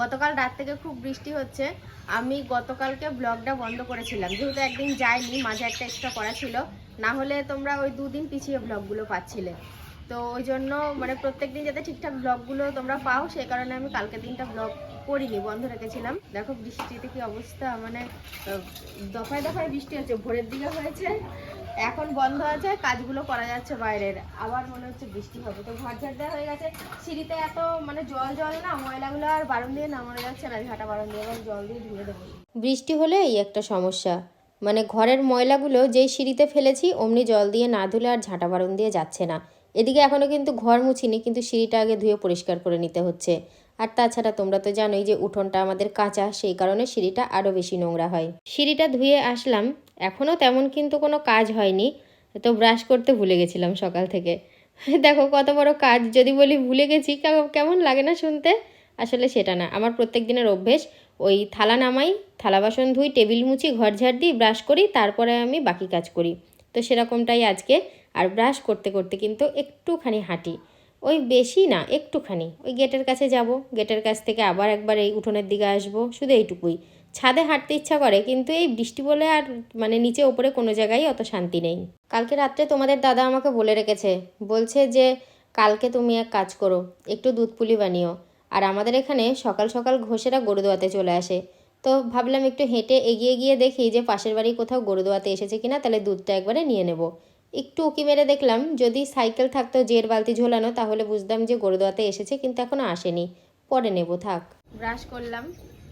গতকাল রাত থেকে খুব বৃষ্টি হচ্ছে। আমি গতকালকে ব্লগটা বন্ধ করেছিলাম। যেহেতু একদিন যাইনি, মাঝে একটা এক্সট্রা করা ছিল। না হলে তোমরা ওই দুদিন পিছিয়ে ব্লগগুলো পাচ্ছিলে। তো ওই জন্য মানে প্রত্যেক দিন যাতে ঠিকঠাক ব্লগগুলো তোমরা পাও সেই কারণে আমি কালকে দিনটা ব্লগ করিনি, বন্ধ রেখেছিলাম। দেখো বৃষ্টিতে কি অবস্থা মানে দফায় দফায় বৃষ্টি হচ্ছে, ভোরের দিকে হয়েছে এখন বন্ধ আছে, কাজগুলো করা যাচ্ছে বাইরের। আবার মনে হচ্ছে বৃষ্টি হবে। তো ঘর ঝাড় দেওয়া হয়ে গেছে। সিঁড়িতে এত মানে জল জল না, ময়লাগুলো আর বারণ দিয়ে নামানো যাচ্ছে না, ঝাঁটা বারণ দিয়ে এবং জল দিয়ে ধুয়ে দেবো। বৃষ্টি হলে এই একটা সমস্যা। মানে ঘরের ময়লাগুলো যেই সিঁড়িতে ফেলেছি, অমনি জল দিয়ে না ধুলে আর ঝাঁটা বারণ দিয়ে যাচ্ছে না। এদিকে এখনও কিন্তু ঘর মুছিনি, কিন্তু সিঁড়িটা আগে ধুয়ে পরিষ্কার করে নিতে হচ্ছে। আর তাছাড়া তোমরা তো জানোই যে উঠোনটা আমাদের কাঁচা, সেই কারণে সিঁড়িটা আরও বেশি নোংরা হয়। সিঁড়িটা ধুয়ে আসলাম এখনও তেমন কিন্তু কোনো কাজ হয়নি, তো ব্রাশ করতে ভুলে গেছিলাম সকাল থেকে। দেখো কত বড় কাজ, যদি বলি ভুলে গেছি কেমন- লাগে না শুনতে? আসলে সেটা না, আমার প্রত্যেক দিনের অভ্যেস, ওই থালা নামাই, থালা বাসন ধুই, টেবিল মুছি, ঘর ঝাড় দিই ব্রাশ করি, তারপরে আমি বাকি কাজ করি। তো সেরকমটাই আজকে, আর ব্রাশ করতে করতে কিন্তু একটুখানি হাঁটি। ওই বেশি না, একটুখানি। ওই গেটের কাছে যাব, গেটের কাছ থেকে আবার একবার এই উঠোনের দিকে আসব, শুধু এইটুকুই। ছাদে হাঁটতে ইচ্ছা করে, কিন্তু এই বৃষ্টি বলে আর মানে নিচে ওপরে কোনো জায়গায় অত শান্তি নেই। কালকে রাত্রে তোমাদের দাদা আমাকে বলে রেখেছে, বলছে যে কালকে তুমি এক কাজ করো, একটু দুধ পুলি বানিও। আর আমাদের এখানে সকাল সকাল ঘোষেরা গরু দোয়াতে চলে আসে। তো ভাবলাম একটু হেঁটে এগিয়ে গিয়ে দেখি যে পাশের বাড়ি কোথাও গরু দোয়াতে এসেছে কিনা, তাহলে দুধটা একবারে নিয়ে নেব। একটু উঁকি মেরে দেখলাম, যদি সাইকেল থাকতো জের বালতি ঝোলানো, তাহলে বুঝতাম যে গরু দোয়াতে এসেছে, কিন্তু এখনও আসেনি। পরে নেব, থাক। ব্রাশ করলাম,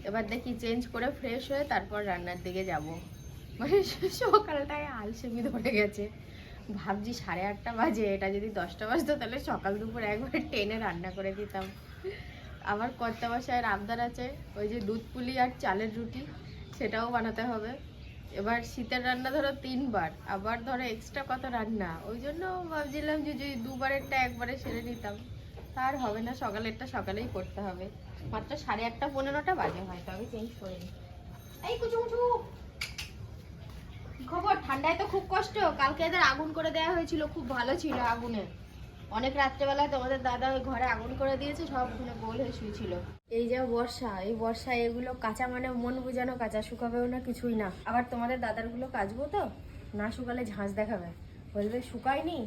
এবার দেখি চেঞ্জ করে ফ্রেশ হয়ে তারপর রান্নার দিকে যাব। মানে সকালটায় আলসেমি ধরে গেছে। ভাবছি সাড়ে আটটা বাজে, এটা যদি দশটা বাজতো, তাহলে সকাল দুপুর একবার টেনে রান্না করে দিতাম। আবার কর্তা আবদার আছে, ওই যে দুধ পুলি আর চালের রুটি, সেটাও বানাতে হবে। এবার শীতের রান্না ধরো তিনবার, আবার ধরো এক্সট্রা কত রান্না। ওই জন্য ভাবছিলাম যে যদি দুবারেরটা একবারে সেরে নিতাম আর হবে না, সকালেরটা সকালেই করতে হবে। মাত্র সাড়ে আটটা পনেরোটা বাজে হয়তো, আমি চেঞ্জ করে নিই এই কুচু কুচু খবর, ঠান্ডায় তো খুব কষ্ট, কালকে এদের আগুন করে দেওয়া হয়েছিল, খুব ভালো ছিল আগুনে। অনেক রাত্রেবেলায় তোমাদের দাদা ওই ঘরে আগুন করে দিয়েছে সব ওখানে গোল হয়ে শুয়েছিল। এই যে বর্ষা এই বর্ষায় এগুলো কাঁচা মানে মন বুঝানো কাঁচা শুকাবেও না কিছুই না। আবার তোমাদের দাদারগুলো কাচবো তো? না শুকালে ঝাঁজ দেখাবে। বলবে শুকায়নি?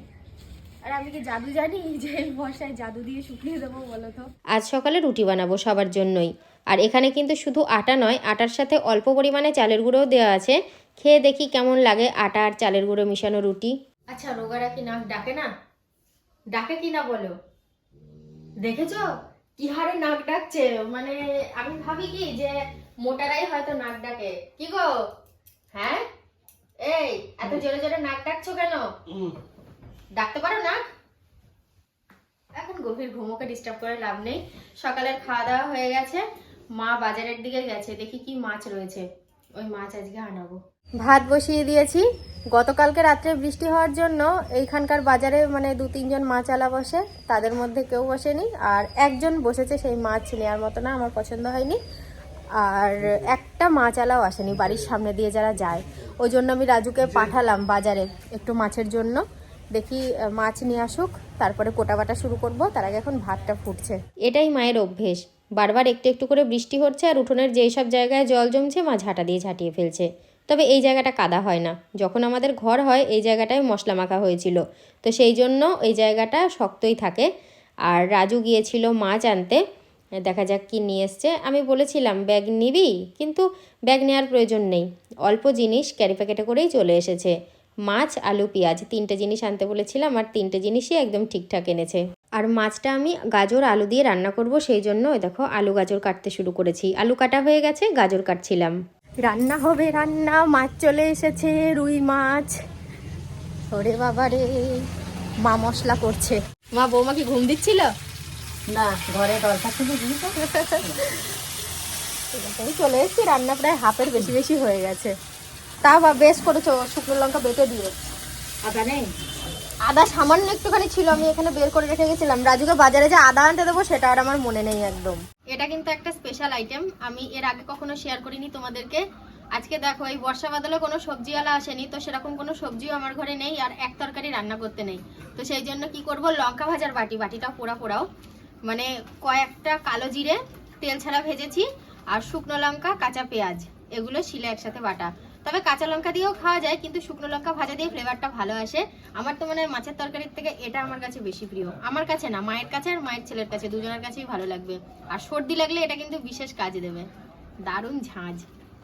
আর আমি কি জাদু জানি যে এই বর্ষায় জাদু দিয়ে শুকিয়ে দেবো বলো তো? আজ সকালে রুটি বানাবো সবার জন্যই। আর এখানে কিন্তু শুধু আটা নয় আটার সাথে অল্প পরিমাণে চালের গুঁড়োও দেওয়া আছে। খেয়ে দেখি কেমন লাগে আটা আর চালের গুঁড়ো মিশানো রুটি। আচ্ছা রোগারা কি নাক ডাকে না? ডাকে কি না বলো? দেখেছ? কি হারে নাক ডাকছে? মানে আমি ভাবি কি যে মোটারাই হয়তো নাক ডাকে। কি গো? হ্যাঁ? এই এত জোরে জোরে নাক ডাকছো কেন? ডাকতে পারো নাক? এখন গভীর ঘুমোকে ডিস্টার্ব করে লাভ নেই। সকালের খাওয়া দাওয়া হয়ে গেছে। মা বাজারের দিকে গেছে। দেখি কি মাছ রয়েছে। ওই মাছ আজকে আনাবো। ভাত বসিয়ে দিয়েছি। গতকালকে রাত্রে বৃষ্টি হওয়ার জন্য এইখানকার বাজারে মানে দু তিনজন মাছ আলা বসে তাদের মধ্যে কেউ বসেনি। আর একজন বসেছে সেই মাছ নেওয়ার মতো না আমার পছন্দ হয়নি। আর একটা মাছ আলাও আসেনি বাড়ির সামনে দিয়ে যারা যায়। ওই জন্য আমি রাজুকে পাঠালাম বাজারে একটু মাছের জন্য। দেখি মাছ নিয়ে আসুক তারপরে কোটা বাটা শুরু করব। তার আগে এখন ভাতটা ফুটছে। এটাই মায়ের অভ্যেস। বারবার একটু একটু করে বৃষ্টি হচ্ছে আর উঠোনের যেই সব জায়গায় জল জমছে মা ঝাঁটা দিয়ে ঝাঁটিয়ে ফেলছে। তবে এই জায়গাটা কাদা হয় না। যখন আমাদের ঘর হয়, এই জায়গাটায় মশলা মাখা হয়েছিল। তো সেই জন্য এই জায়গাটা শক্তই থাকে। আর রাজু গিয়েছিল মাছ আনতে। দেখা যাক কি নিয়ে এসছে। আমি বলেছিলাম, ব্যাগ নিবি? কিন্তু ব্যাগ নেওয়ার প্রয়োজন নেই। অল্প জিনিস ক্যারি প্যাকেটে করেই চলে এসেছে। মাছ, আলু, পেঁয়াজ, তিনটে জিনিস আনতে বলেছিলাম আর তিনটে জিনিসই একদম ঠিকঠাক এনেছে। আর মাছটা আমি গাজর, আলু দিয়ে রান্না করব, সেই জন্য দেখো আলু গাজর কাটতে শুরু করেছি। আলু কাটা হয়ে গেছে, গাজর কাটছিলাম। রান্না হবে রান্না মাছ চলে এসেছে রুই মাছ। ওরে বাবা রে মা মশলা করছে। মা বৌমা কি ঘুম দিচ্ছিল? না ঘরে দরজা খুলে চলে এসেছি রান্না প্রায় হাফের বেশি বেশি হয়ে গেছে। তা বা বেশ করেছ শুকনো লঙ্কা বেটে দিয়ে। আদা নেই? আদা সামান্য একটুখানি ছিল আমি এখানে বের করে রেখে গেছিলাম। রাজুকে বাজারে যে আদা আনতে দেবো সেটা আর আমার মনে নেই একদম। এটা কিন্তু একটা স্পেশাল আইটেম আমি এর আগে কখনো শেয়ার করিনি তোমাদেরকে। আজকে দেখো, এই বর্ষা বাদলে কোনো সবজিওয়ালা আসেনি, তো সেরকম কোনো সবজিও আমার ঘরে নেই আর এক তরকারি রান্না করতে নেই। তো সেই জন্য কি করব, লঙ্কা ভাজার বাটি, বাটিটা পোড়া পোড়াও। মানে কয়েকটা কালো জিরে, তেল ছাড়া ভেজেছি। আর শুকনো লঙ্কা, কাঁচা পেঁয়াজ, এগুলো শিলে একসাথে বাটা। তবে কাঁচা লঙ্কা দিয়েও খাওয়া যায়, কিন্তু শুকনো লঙ্কা ভাজা দিয়ে ফ্লেভারটা ভালো আসে। আমার তো মনে হয় মাছের তরকারির থেকে এটা আমার কাছে বেশি প্রিয়। আমার কাছে না, মায়ের কাছে আর মায়ের ছেলের কাছে, দুজনের কাছেই ভালো লাগবে। আর সর্দি লাগলে এটা কিন্তু বিশেষ কাজে দেবে। দারুণ ঝাঁঝ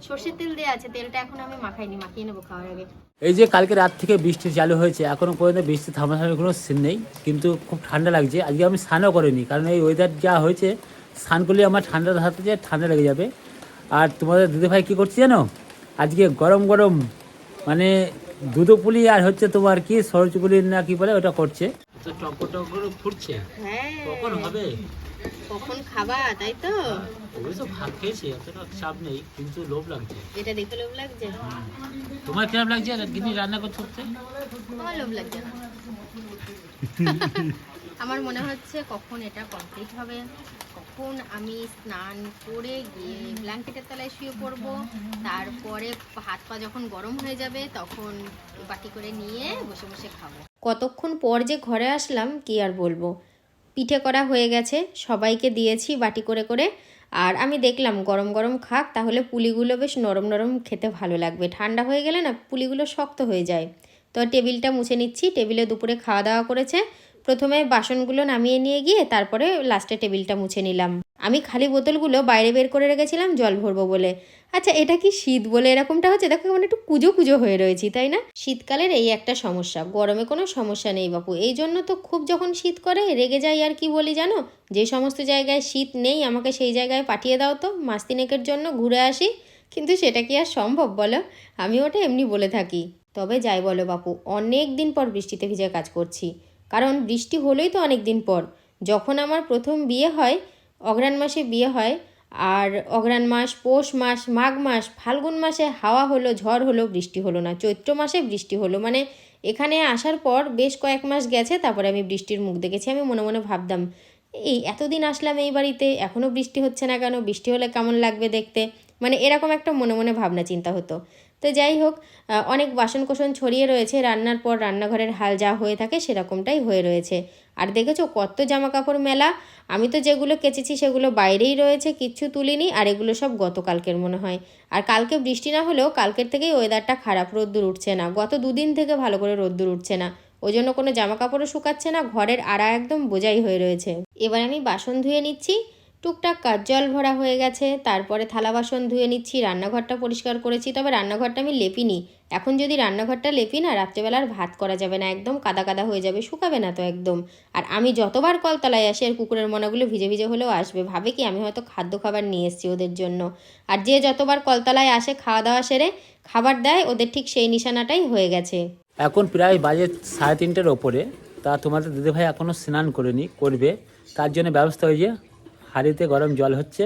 সর্ষের তেল দেওয়া আছে, তেলটা এখন আমি মাখাইনি, মাখিয়ে নেব খাওয়ার আগে। এই যে কালকে রাত থেকে বৃষ্টি চালু হয়েছে, এখনও পর্যন্ত বৃষ্টি থামাথামের কোনো সিন নেই, কিন্তু খুব ঠান্ডা লাগছে। আজকে আমি স্নানও করিনি, কারণ এই ওয়েদার যা হয়েছে, স্নান করলে আমার ঠান্ডা হাতে যে ঠান্ডা লেগে যাবে। আর তোমাদের দিদি ভাই কী করছে জানো? আজকে গরম গরম মানে দুধো পুলি আর হচ্ছে তোমার কি সরচ পুলি না কি বলে ওটা করছে। টকর টকর ফুটছে। হ্যাঁ। কখন হবে? কখন খাবা তাই তো? অবশ্য ভাত খেয়েছি অতটা চাপ নেই কিন্তু লোভ লাগছে। এটা দেখতে লোভ লাগছে? তোমার লাগছে? গিনি রান্না করতে লোভ লাগছে আমার মনে হচ্ছে কখন এটা কমপ্লিট হবে। কখন আমি স্নান করে গিয়ে ব্ল্যাঙ্কেটের তলায় শুয়ে পড়ব, তারপরে হাত পা যখন গরম হয়ে যাবে, তখন বাটি করে নিয়ে বসে বসে খাব। কতক্ষণ পর যে ঘরে আসলাম, কি আর বলব? পিঠে করা হয়ে গেছে, সবাইকে দিয়েছি বাটি করে করে। আর আমি দেখলাম, গরম গরম খাক, তাহলে পুলিগুলো বেশ নরম নরম খেতে ভালো লাগবে। ঠান্ডা হয়ে গেলে না, পুলিগুলো শক্ত হয়ে যায়। তো টেবিলটা মুছে নিচ্ছি, টেবিলে দুপুরে খাওয়া দাওয়া করেছে। প্রথমে বাসনগুলো নামিয়ে নিয়ে গিয়ে তারপরে লাস্টে টেবিলটা মুছে নিলাম। আমি খালি বোতলগুলো বাইরে বের করে রেখেছিলাম, জল ভরবো বলে। আচ্ছা এটা কি শীত বলে এরকমটা হচ্ছে? দেখো মানে একটু কুজো কুজো হয়ে রয়েছি, তাই না? শীতকালের এই একটা সমস্যা, গরমে কোনো সমস্যা নেই বাপু। এই জন্য তো খুব যখন শীত করে, রেগে যাই আর কি বলি জানো? যে সমস্ত জায়গায় শীত নেই, আমাকে সেই জায়গায় পাঠিয়ে দাও তো। মাস তিনেকের জন্য ঘুরে আসি। কিন্তু সেটা কি আর সম্ভব বলো? আমি ওটা এমনি বলে থাকি। তবে যাই বলো বাপু, অনেক দিন পর বৃষ্টিতে ভিজে কাজ করছি। কারণ বৃষ্টি হলোই তো অনেক দিন পর। যখন আমার প্রথম বিয়ে হয় অগ্রাণ মাসে বিয়ে হয়, আর অগ্রাণ মাস, পৌষ মাস, মাঘ মাস, ফাল্গুন মাসে হাওয়া হলো, ঝড় হলো, বৃষ্টি হলো না। চৈত্র মাসে বৃষ্টি হলো। মানে এখানে আসার পর বেশ কয়েক মাস গেছে, তারপরে আমি বৃষ্টির মুখ দেখেছি, আমি মনে মনে ভাবতাম, এই, এতদিন আসলাম এই বাড়িতে এখনও বৃষ্টি হচ্ছে না কেন? বৃষ্টি হলে কেমন লাগবে দেখতে? মানে এরকম একটা মনে মনে ভাবনা চিন্তা হতো। তো যাই হোক অনেক বাসন কোসন ছড়িয়ে রয়েছে। রান্নার পর রান্নাঘরের হাল যা হয়ে থাকে সেরকমটাই হয়ে রয়েছে। আর দেখেছ কত জামা কাপড় মেলা? আমি তো যেগুলো কেচেছি সেগুলো বাইরেই রয়েছে, কিচ্ছু তুলিনি, আর এগুলো সব গতকালকের মনে হয়। আর কালকে বৃষ্টি না হলেও কালকের থেকেই ওয়েদারটা খারাপ, রোদ্দুর উঠছে না। গত দুদিন থেকে ভালো করে রোদ্দুর উঠছে না। ওই জন্য কোনো জামা কাপড়ও শুকাচ্ছে না, ঘরের আড়া একদম বোঝাই হয়ে রয়েছে। এবার আমি বাসন ধুয়ে নিচ্ছি। টুকটাক কাজ জল ভরা হয়ে গেছে। তারপরে থালা বাসন ধুয়ে নিচ্ছি, রান্নাঘরটা পরিষ্কার করেছি। তবে রান্নাঘরটা আমি লেপিনি। এখন যদি রান্নাঘরটা লেপি না, রাত্রেবেলার ভাত করা যাবে না। একদম কাদা কাদা হয়ে যাবে, শুকাবে না তো একদম। আর আমি যতবার কলতলায় আসি, আর কুকুরের মনাগুলো ভিজে ভিজে হলেও আসবে। ভাবে কি আমি হয়তো খাদ্য খাবার নিয়ে এসেছি ওদের জন্য। আর যে যতবার কলতলায় আসে খাওয়া দাওয়া সেরে খাবার দেয়, ওদের ঠিক সেই নিশানাটাই হয়ে গেছে। এখন প্রায় বাজে সাড়ে তিনটের ওপরে। তা তোমাদের দিদিভাই এখনও স্নান করেনি, করবে। তার জন্য ব্যবস্থা ওই যে হাঁড়িতে গরম জল হচ্ছে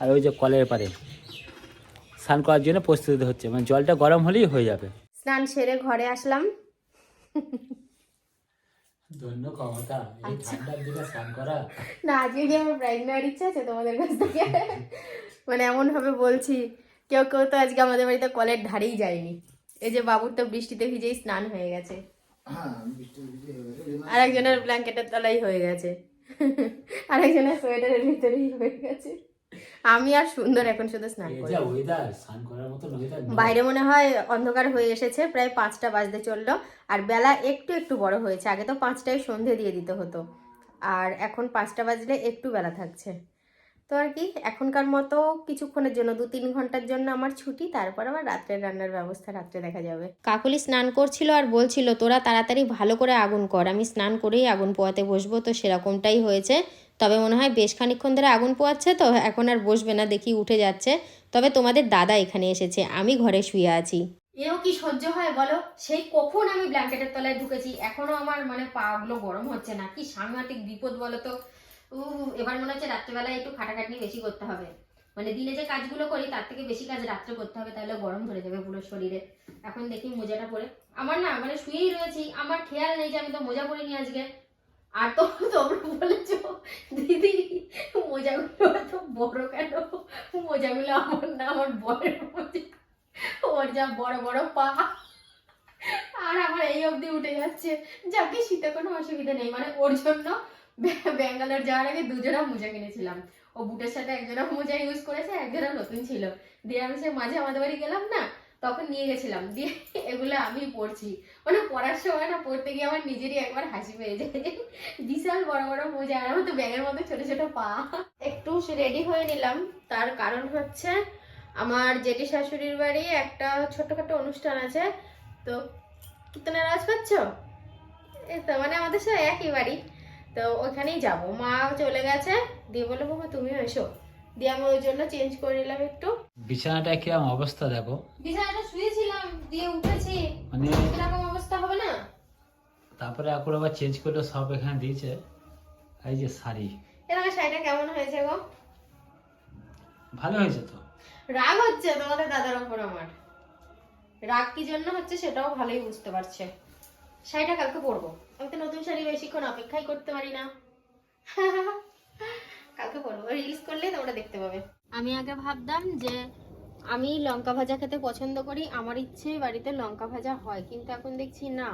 আর ওই যে কলের পারে। স্নান করার জন্য প্রস্তুতি হচ্ছে মানে জলটা গরম হলেই হয়ে যাবে। স্নান সেরে ঘরে আসলাম। ধন্য ক্ষমতা এই ঠান্ডার দিনে স্নান করা। না আজকে কি আমার প্রাইজ নেওয়ার ইচ্ছা আছে তোমাদের কাছ থেকে। মানে এমন ভাবে বলছি কেউ কেউ তো আজকে আমাদের বাড়িতে কলের ধারেই যায়নি। এই যে বাবুর তো বৃষ্টিতে ভিজেই স্নান হয়ে গেছে। আর একজনের ব্ল্যাঙ্কেটের তলাই হয়ে গেছে। আর একজনের সোয়েটারের ভিতরেই হয়ে গেছে। আমি আর সুন্দর এখন শুধু স্নান করি। যা ওয়েদার স্নান করার মতো বাইরে মনে হয় অন্ধকার হয়ে এসেছে প্রায় পাঁচটা বাজতে চলল। আর বেলা একটু একটু বড় হয়েছে আগে তো পাঁচটায় সন্ধে দিয়ে দিতে হতো। আর এখন পাঁচটা বাজলে একটু বেলা থাকছে। তো আর কি এখনকার মতো কিছুক্ষণের জন্য দু তিন ঘণ্টার জন্য আমার ছুটি তারপর আবার রাত্রের রান্নার ব্যবস্থা রাত্রে দেখা যাবে। কাকুলি স্নান করছিল আর বলছিল তোরা তাড়াতাড়ি ভালো করে আগুন কর আমি স্নান করেই আগুন পোয়াতে বসবো। তো সেরকমটাই হয়েছে। তবে মনে হয় বেশ খানিকক্ষণ ধরে আগুন পোয়াচ্ছে তো এখন আর বসবে না দেখি উঠে যাচ্ছে। তবে তোমাদের দাদা এখানে এসেছে আমি ঘরে শুয়ে আছি। এও কি সহ্য হয় বলো? সেই কখন আমি ব্ল্যাঙ্কেটের তলায় ঢুকেছি এখনও আমার মানে পা গুলো গরম হচ্ছে না। কি সাংঘাতিক বিপদ বলো তো? উ এবার মনে হচ্ছে রাত্রেবেলায় একটু খাটাখাটনি বেশি করতে হবে। মানে দিনে যে কাজগুলো করি, তার থেকে বেশি কাজ রাত্রে করতে হবে, তাহলে গরম ধরে যাবে পুরো শরীরে। এখন দেখি মোজাটা পরে। আমার না মানে শুয়েই রয়েছি, আমার খেয়াল নেই যে আমি তো মোজা পরিনি আজকে। আর তো তোমরা বলেছ, দিদি, মোজাগুলো এত বড় কেন? মোজাগুলো আমার না, আমার বরের মোজা। ওর যা বড় বড় পা। আর আমার এই অবধি উঠে যাচ্ছে। যাকে শীতে কোনো অসুবিধা নেই। মানে ওর জন্য ব্যাঙ্গালোর যাওয়ার আগে দুজোড়া মোজা কিনেছিলাম। ও বুটের সাথে একজোড়া মোজা ইউজ করেছে, একজোড়া নতুন ছিল। দিয়ে আমি সে মাঝে আমাদের বাড়ি গেলাম না, তখন নিয়ে গেছিলাম। দিয়ে এগুলো আমি পড়ছি মানে পড়ার সময় না পড়তে গিয়ে আমার নিজেরই একবার হাসি পেয়ে যায়। বিশাল বড় বড় মোজা, আর আমার তো ব্যাগের মতো ছোট ছোট পা। একটু রেডি হয়ে নিলাম। তার কারণ হচ্ছে আমার জেঠি শাশুড়ির বাড়ি একটা ছোটখাটো অনুষ্ঠান আছে। তো কীর্তনের আওয়াজ পাচ্ছ? এই তো মানে আমাদের সাথে একই বাড়ি। তো ওখানেই যাব। মা চলে গেছে। দিয়ে বলে বাবা তুমিও এসো। দিয়ে আমি ওই জন্য চেঞ্জ করে নিলাম একটু। বিছানাটা কিরম অবস্থা দেখো? বিছানাটা শুয়েছিলাম দিয়ে উঠেছি। মানে এরকম অবস্থা হবে না? তারপরে এখন আবার চেঞ্জ করলে সব এখানে দিয়েছে। এই যে শাড়ি। এরকম শাড়িটা কেমন হয়েছে গো? ভালো হয়েছে তো? রাগ হচ্ছে তোমাদের দাদার ওপর আমার। রাগ কি জন্য হচ্ছে সেটাও ভালোই বুঝতে পারছে। শাড়িটা কালকে পরবো। আমি তো নতুন শাড়ি বেশিক্ষণ অপেক্ষাই করতে পারি না। কালকে পরবো। রিলস করলে তোমরা দেখতে পাবে। আমি আগে ভাবতাম যে আমি লঙ্কা ভাজা খেতে পছন্দ করি, আমার ইচ্ছে বাড়িতে লঙ্কা ভাজা হয়, কিন্তু এখন দেখছি না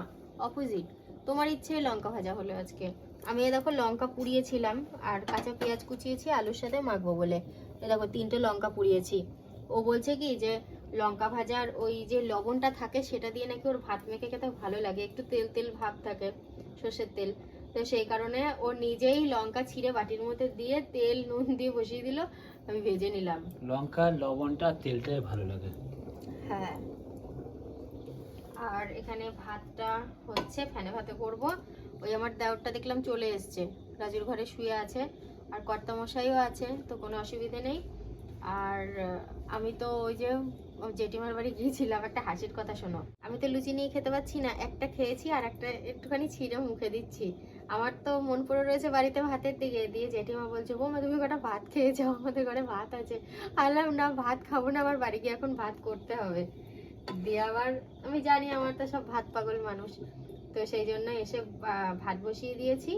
অপোজিট তোমার ইচ্ছে লঙ্কা ভাজা হলো আজকে। আমি এ দেখো লঙ্কা পুড়িয়েছিলাম, আর কাঁচা পেঁয়াজ কুচিয়েছি, আলুর সাথে মাখবো বলে। এ দেখো তিনটে লঙ্কা পুড়িয়েছি। ও বলছে কি যে লঙ্কা ভাজার ওই যে লবণটা থাকে সেটা দিয়ে নাকি ওর ভাত মেখে খেতে ভালো লাগে। একটু তেল তেল ভাব থাকে সর্ষের তেল। তো সেই কারণে ও নিজেই লঙ্কা ছিঁড়ে বাটির মধ্যে দিয়ে তেল নুন দিয়ে বসিয়ে দিল আমি ভেজে নিলাম। লঙ্কা লবণটা তেলটাই ভালো লাগে। হ্যাঁ। আর এখানে ভাতটা হচ্ছে ফ্যানে ভাতে করব। ওই আমার দেওরটা দেখলাম চলে এসছে। রাজুর ঘরে শুয়ে আছে আর কর্তা মশাইও আছে তো কোনো অসুবিধে নেই। আর আমি তো ওই যে জেঠিমার বাড়ি গিয়েছিলাম, একটা হাসির কথা শোনো। আমি তো লুচি নিয়ে খেতে পাচ্ছি না, একটা খেয়েছি আর একটা একটুখানি ছিঁড়ে মুখে দিচ্ছি। আমার তো মন পড়ে রয়েছে বাড়িতে ভাতের দিকে। দিয়ে জেঠিমা বলছে, বৌমা, তুমি কটা ভাত খেয়ে যাও, আমাদের ঘরে ভাত আছে। আলাম, না, ভাত খাব না, আমার বাড়ি গিয়ে এখন ভাত করতে হবে। দিয়ে আবার, আমি জানি আমার তো সব ভাত পাগল মানুষ। তো সেই জন্য এসে ভাত বসিয়ে দিয়েছি।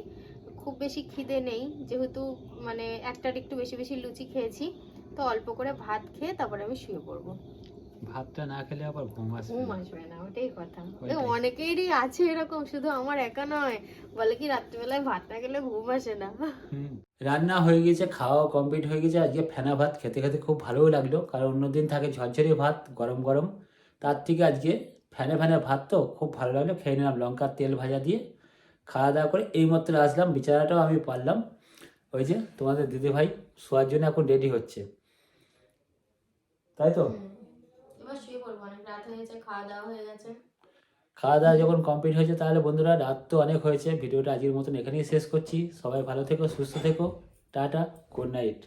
খুব বেশি খিদে নেই, যেহেতু মানে একটার একটু বেশি বেশি লুচি খেয়েছি। তো অল্প করে ভাত খেয়ে তারপরে আমি শুয়ে পড়ব। ভাতটা না খেলে আবার ঘুম আসবে ঘুম আসবে না ওটাই কথা। অনেকেরই আছে এরকম শুধু আমার একা নয়। বলে কি রাত্রিবেলায় ভাত না খেলে ঘুম আসে না। রান্না হয়ে গেছে খাওয়া কমপ্লিট হয়ে গেছে। আজকে ফেনা ভাত খেতে খেতে খুব ভালোও লাগল। কারণ অন্যদিন থাকে ঝরঝরে ভাত গরম গরম। তার থেকে আজকে ফ্যানে ফ্যানে ভাত তো খুব ভালো লাগল। খেয়ে নিলাম লঙ্কার তেল ভাজা দিয়ে। খাওয়া দাওয়া করে এইমাত্র আসলাম। বিছানাটাও আমি পারলাম। ওই যে তোমাদের দিদি ভাই শোয়ার জন্য এখন রেডি হচ্ছে। তাই তো? এবার শুয়ে পড়ব অনেক রাত হয়ে খাওয়া দাওয়া হয়ে গেছে। খাওয়া দাওয়া যখন কমপ্লিট হয়েছে তাহলে বন্ধুরা রাত তো অনেক হয়েছে ভিডিওটা আজকের মতন এখানেই শেষ করছি। সবাই ভালো থেকো সুস্থ থেকো টাটা গুড নাইট